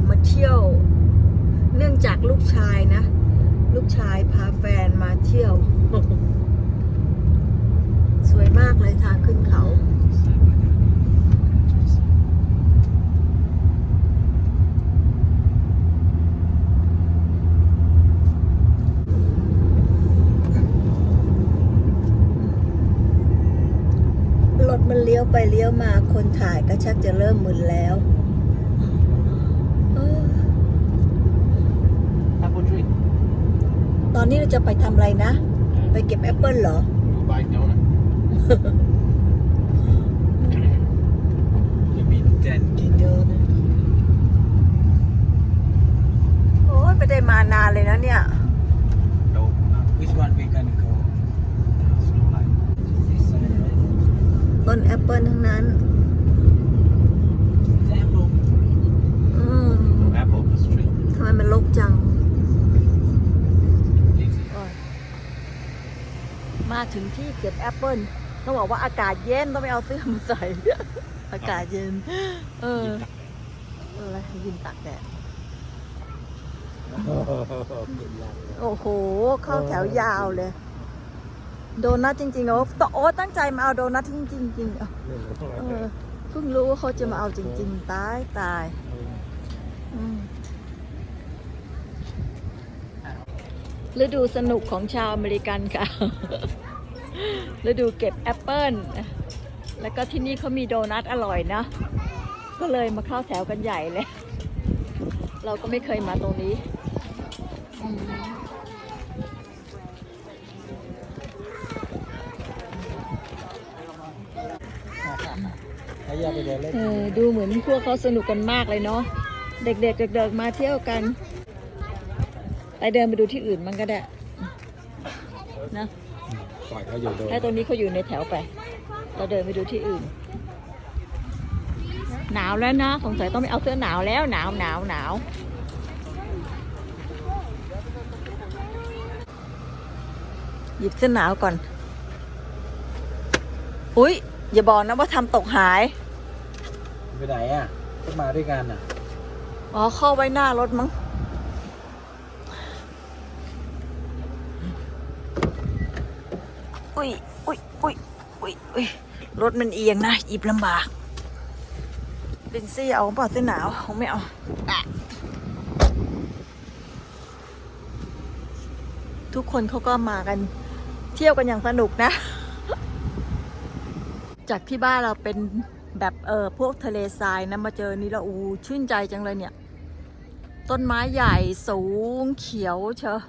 อกมาเที่ยว เนื่องจากลูกชายนะ ลูกชายพาแฟนมาเที่ยว สวยมากเลยทางขึ้นเขารถมันเลี้ยวไปเลี้ยวมาคนถ่ายก็ชักจะเริ่มมึนแล้วเออ Apple tree. ตอนนี้เราจะไปทำอะไรนะ ไปเก็บแอปเปิลเหรอ You buy donut. you mean then กินเยอะนะโอ้ยไม่ได้มานานเลยนะเนี่ย no. Which one we gonna go? Snowline. This side, right? ต้นแอปเปิลทั้งนั้น It's apple. อืม Apple tree. ทำไมมันลกจัง มาถึงที่เก็บแอปเปิลต้องบอกว่าอากาศเย็นต้องไปเอาเสื้อมาใส่ อากาศเย็น เอออะไรยินตากแดด Good luck. โอ้โห เข้าแถวยาวเลย โดนัทจริงๆเหรอตโอ้ตั้งใจมาเอาโดนัทจริงๆจริงๆเหรอเออเพิ่งรู้ว่าเขาจะมาเอาจริง ๆ ตายตาย อืม ฤดูสนุกของชาวอเมริกันค่ะ ฤดูเก็บแอปเปิ้ล แล้วก็ที่นี่เขามีโดนัทอร่อยนะ ก็เลยมาเข้าแถวกันใหญ่เลย เราก็ไม่เคยมาตรงนี้อืม Kaya ako dala. เออดูเหมือนพวกเขาสนุกกันมากเลยเนาะ เด็กๆเด็กๆมาเที่ยวกัน ไปเดินไปดูที่อื่นมันก็ได้นะปล่อยเขาอยู่โดนให้ตรงนี้เขาอยู่ในแถวไป เราเดินไปดูที่อื่น หนาวแล้วนะสงสัยต้องไปเอาเสื้อหนาวแล้วหนาวหนาวหนาวหยิบเสื้อหนาวก่อน อุ้ยอย่าบอกนะว่าทำตกหาย ไปไหนอะก็มาด้วยกันอะ อ๋อเข้าไว้หน้ารถมั้ง อุ้ยอุ้ยอุ้ยอุ้ยอุ้ยรถมันเอียงนะหยิบลำบากลินซี่เอาเปล่าเสื้อหนาวคงไม่เอาทุกคนเขาก็มากันเที่ยวกันอย่างสนุกนะ จากที่บ้านเราเป็นแบบเออพวกทะเลทรายนะมาเจอนี่ล้วอู้ชื่นใจจังเลยเนี่ย ต้นไม้ใหญ่สูงเขียวเชอะ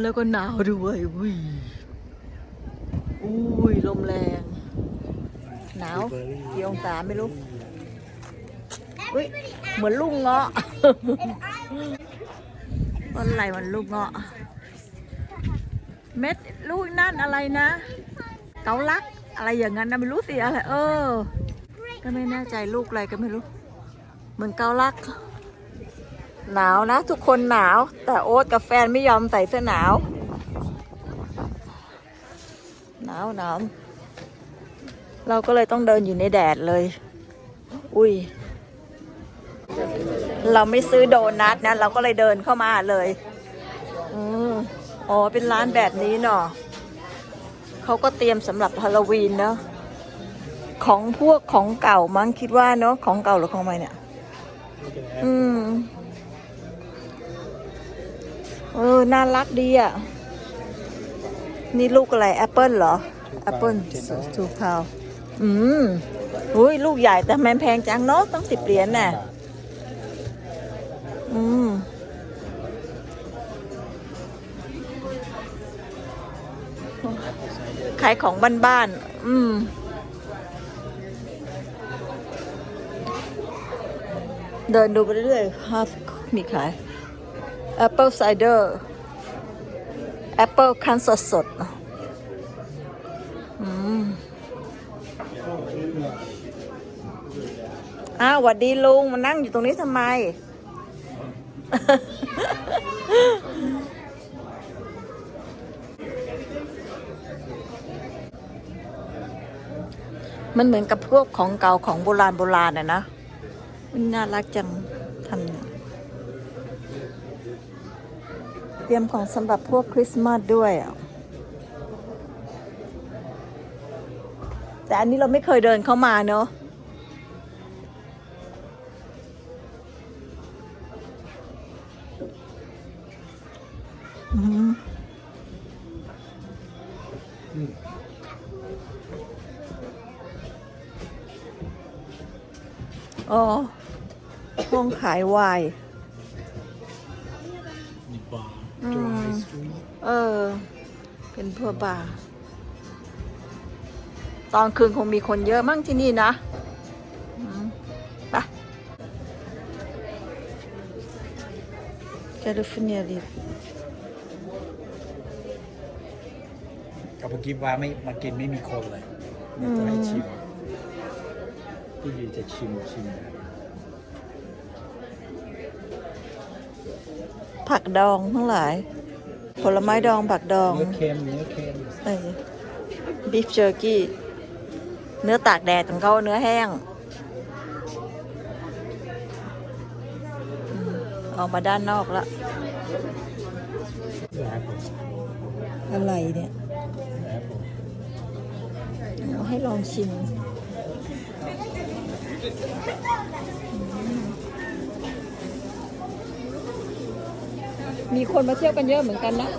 แล้วก็หนาวด้วยอุ้ยอุ้ยลมแรง หนาวกี่องศาไม่รู้อุ้ยเหมือนลูกเงาะต้นอะไรมันลูกเงาะ เม็ดลูกนั่นอะไรนะ เกาลักอะไรอย่างนั้นนะไม่รู้สิอะไรเออ ก็ไม่แน่ใจลูกอะไรก็ไม่รู้ เหมือนเกาลัก หนาวนะ ทุกคนหนาว แต่โอ๊ตกับแฟนไม่ยอมใส่เสื้อหนาว หนาวหนาวเราก็เลยต้องเดินอยู่ในแดดเลย อุ้ย เราไม่ซื้อโดนัทนะ เราก็เลยเดินเข้ามาเลย อืมอ๋อ เป็นร้านแบบนี้เนาะเขาก็เตรียมสำหรับฮาโลวีนเนาะของพวกของเก่ามั้งคิดว่าเนาะของเก่าหรือของใหม่เนี่ย อืม เออ น่ารักดีอะ นี่ลูกอะไรแอปเปิลเหรอ แอปเปิลทูพาวอืมอุ้ยลูกใหญ่แต่แมนแพงจังเนาะต้องสิบเหรียญน่ะ อืมขายของบ้านๆ อืม เดินดูไปเรื่อยๆฮามีขาย Apple cider Apple คั้นสดสดอ้าวหวัดดีลุงมานั่งอยู่ตรงนี้ทำไม มันเหมือนกับพวกของเก่าของโบราณโบราณอะนะมันน่ารักจังทำเนี่ยเต รียมของสำหรับพวกคริสต์มาสด้วยอะแต่อันนี้เราไม่เคยเดินเข้ามาเนอะอ๋อห้องขายไวน์ bar. Mm. Dry street. เออ เป็นพวกบาร์ตอนคืนคงมีคนเยอะมั่งที่นี่นะอืมไปแคลิฟอร์เนียดิกับเมื่อกี้ว่าไม่มากินไม่มีคนเลยมีตัวให้ชิมพี่ยูจะชิมชิม ผักดองทั้งหลาย ผลไม้ดองผักดองเนื้อเค็มเนื้อเค็มเออบีฟเจอร์กี้เนื้อตากแดดของเขาเนื้อแห้งอืมออกมาด้านนอกแล้วแอปเปิลอะไรเนี่ยแอปเปิลเอาให้ลองชิม มีคนมาเที่ยวกันเยอะเหมือนกันนะ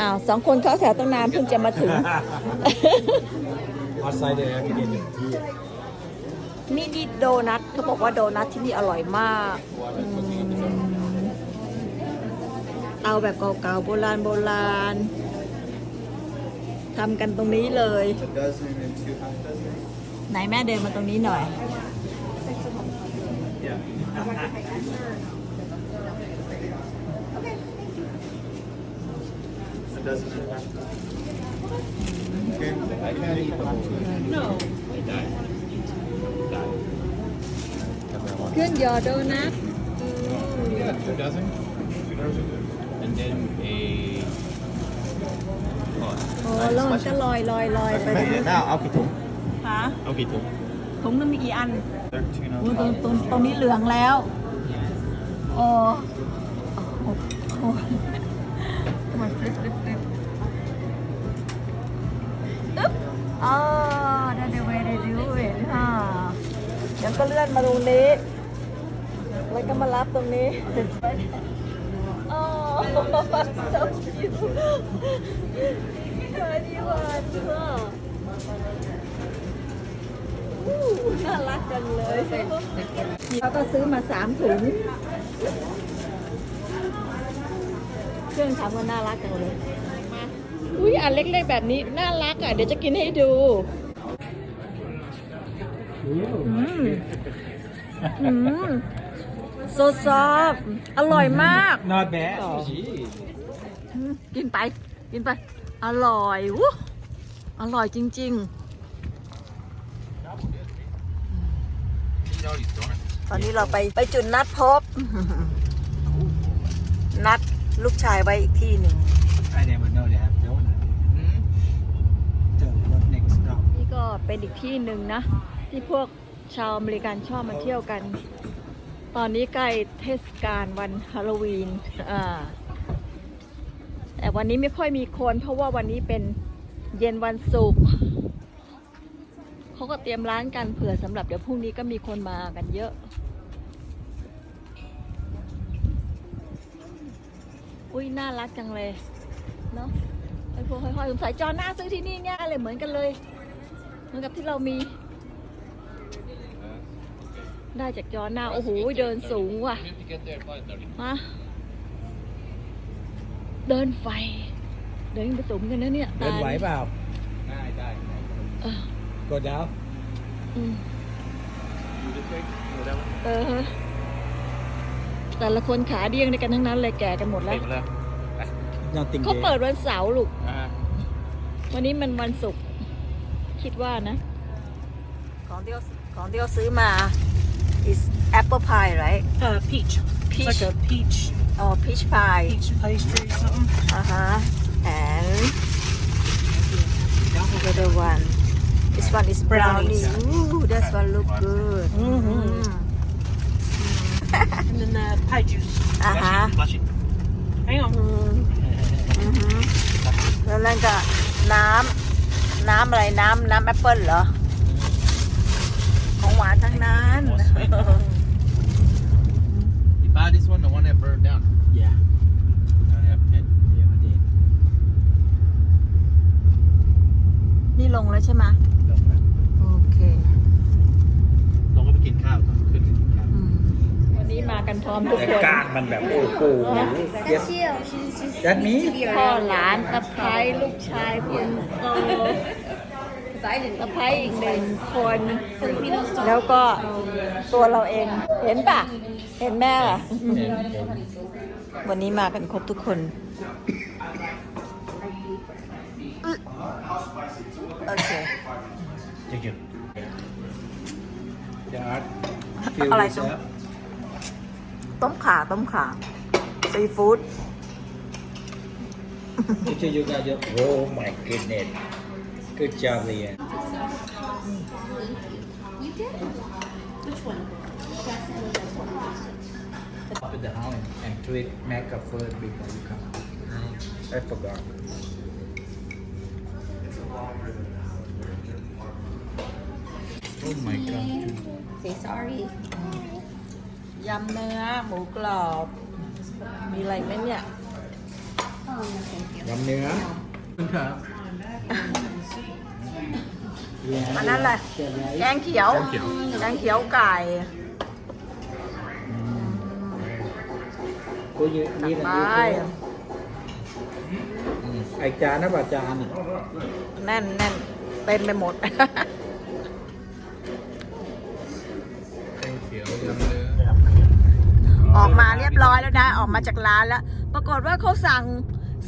อ้าวสองคนเขาแถวตั้งนานเพิ่งจะมาถึงออสไซเดอร์แอปเปิลหนึ่งที่นี่นี่โดนัทเขาบอกว่าโดนัทที่นี่อร่อยมากอืมเอาแบบเก่าๆโบราณโบราณทำกันตรงนี้เลย a dozen and two half dozen. ไหนแม่เดินมาตรงนี้หน่อย A dozen and a half. Okay, I can't eat the whole thing. เครื่องยอโดนัท Yeah, two dozen. Two dozen. And then a. โอ้แล้วมันก็ลอยลอยลอยไป now, I'll get ฮะ I'll get ถุง นึงมีกี่อัน Thirteen โอ้ on ตรง top. ตรงตรงนี้เหลืองแล้วโอ้โอ้โอ้มันฟลิปฟลิปฟลิปอึ๊บอ๋อได้เดเวได้ดูเห็นค่ะเดี๋ยวก็เลื่อนมาตรงนี้ แล้วก็มารับตรงนี้อ๋อ so cute ค่ะดีหวานค่ะอู้ น่ารักจังเลยเขาก็ซื้อมาสามถุง เครื่องทำก็น่ารักจังเลย อุ้ยอันเล็กๆแบบนี้น่ารักอะ เดี๋ยวจะกินให้ดู อืมอืมโซซอฟอร่อยมาก not bad ต่ออืมกินไป กินไป อร่อยวู้อร่อยจริง ๆ ตอนนี้เราไปไปจุดนัดพบ นัดลูกชายไว้อีกที่หนึ่ง I never know they have donut the what next stop นี่ก็เป็นอีกที่หนึ่งนะ ที่พวกชาวอเมริกันชอบมาเที่ยวกัน ตอนนี้ใกล้เทศกาลวันฮาโลวีนอ่าแต่วันนี้ไม่ค่อยมีคน เพราะว่าวันนี้เป็นเย็นวันศุกร์ เขาก็เตรียมร้านกันเผื่อสำหรับเดี๋ยวพรุ่งนี้ก็มีคนมากันเยอะอุ้ยน่ารักจังเลยเนาะไอ้พวกห้อยๆสงสัยจอหน้าซื้อที่นี่เนี่ยอะไรเหมือนกันเลยเหมือนกับที่เรามี ได้จากจอหน้าโอ้โหเดินสูงว่ะฮะเดินไฟ เดินไปสูงกันนะเนี่ยเดินไหวเปล่าเออ go down อืมเออฮะแต่ละคนขาเดี้ยงด้วยกันทั้งนั้นเลยแก่กันหมดแล้ว nothing เขา there เปิดวันเสาร์ลูกวันนี้มันวันศุกร์คิดว่านะ ของที่เขาของที่เขาซื้อมา is apple pie right Uh, peach. It's peach like a peach or peach pie peach pastry or something. uh huh and one this one is brownie Brownies. Ooh, that one look good Mhm. And then the pie juice. อ่าฮะ Hang on. อืมอือหือแล้วนั่นก็น้ำน้ำอะไรน้ำน้ำแอปเปิ้ลเหรอ ของหวานทั้งนั้น You buy this one, the one that burned down. Yeah. I only have 10. Yeah, I did. นี่ลงแล้วใช่ไหมโอเค ลงก็ไปกินข้าวต้องขึ้นไปกินข้าว อืมวันนี้มา กันพร้อมทุกแต่คนก้านมันแบบโอ้โห Yes. That me? พ่อหลานสะพ้ายลูกชายคนโตสะพ้ายอีกหนึ่งคน แล้วก็ตัวเราเอง เห็นปะเห็นแม่อะวันนี้มากันครบทุกคนโอเค Thank you. Yeah. Feel อะไร yourself. ต้มขาต้มขาซีฟู้ด Picture you guys. just- Oh my goodness. Good job, Leanne. Up at the house and, and treat Mecca first before you come. I forgot. Oh my god. Say sorry. ยำเนื้อหมูกรอบ มีอะไรไหมเนี่ย Oh, no, thank you. ยำเนื้อครับอันนั้นแหละแกงเขียวแกงเขียว แกงเขียวไก่กูยืนตัยืกนไปไอจานนะป่ะจานอะ แน่นแน่นเต็มไปหมด เรียบร้อยแล้วนะออกมาจากร้านแล้ว ปรากฏว่าเขาสั่ง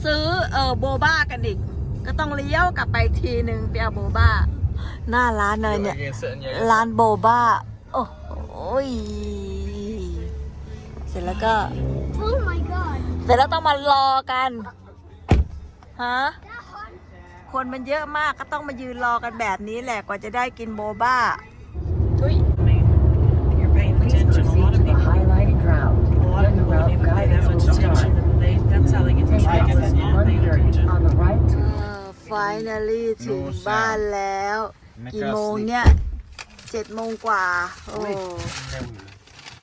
ซื้อเออโบบ้ากันอีก ก็ต้องเลี้ยวกลับไปทีหนึ่งไปเอาโบบ้า หน้าร้านเลยเนี่ย ร้านโบบ้า โอ้โหยเสร็จแล้วก็ Oh my god. เสร็จแล้วต้องมารอกันฮะคนมันเยอะมากก็ต้องมายืนรอกันแบบนี้แหละกว่าจะได้กินโบบ้า You're paying attention. A lot of people, highlighted route. a lot of Then the people don't route even pay that guidance much will attention. start. And they, that's how they get to Take try exit this. Not paying 130 attention. on the right เออ finally ถึงบ้านแล้ว กี่โมงเนี่ยเจ็ดโมงกว่า โอ้ เร็วอยู่เลย